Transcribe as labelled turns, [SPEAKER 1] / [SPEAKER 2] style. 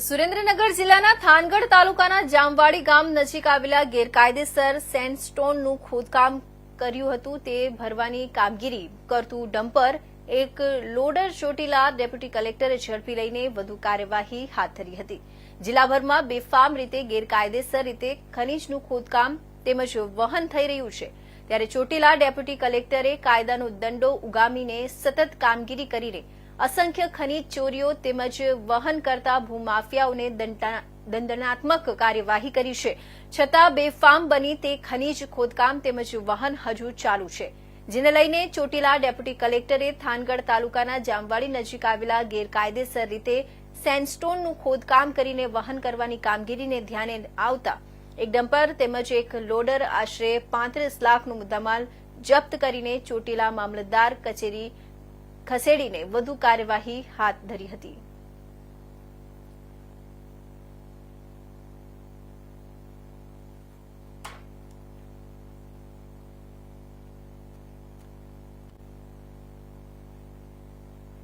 [SPEAKER 1] સુરેન્દ્રનગર જિલ્લાના થાનગઢ તાલુકાના જામવાડી ગામ નજીક આવેલા ગેરકાયદેસર સેન્ડસ્ટોનનું ખોદકામ કર્યું હતું. તે ભરવાની કામગીરી કરતું ડમ્પર એક લોડર ચોટીલા ડેપ્યુટી કલેક્ટરે ઝડપી લઈને વધુ કાર્યવાહી હાથ ધરી હતી. જિલ્લાભરમાં બેફામ રીતે ગેરકાયદેસર રીતે ખનીજનું ખોદકામ તેમજ વહન થઈ રહ્યું છે. ત્યારે ચોટીલા ડેપ્યુટી કલેક્ટરે કાયદાનો દંડો ઉગામીને સતત કામગીરી કરીને અસંખ્ય ખનીજ ચોરીઓ તેમજ વહન કરતા ભૂમાફિયાઓને દંડનાત્મક કાર્યવાહી કરી છે. છતાં બેફામ બની તે ખનીજ, ખોદકામ તેમજ વહન હજુ ચાલુ છે. જેને લઈને ચોટીલા ડેપ્યુટી કલેક્ટરે થાનગઢ તાલુકાના જામવાડી નજીક આવેલા ગેરકાયદેસર રીતે સેન્ડસ્ટોનનું ખોદકામ કરીને વહન કરવાની કામગીરીને ધ્યાને આવતા એક ડમ્પર તેમજ એક લોડર આશરે પાંત્રીસ લાખનું મુદ્દામાલ જપ્ત કરીને ચોટીલા મામલતદાર કચેરી ખસેડીને વધુ કાર્યવાહી હાથ ધરી હતી.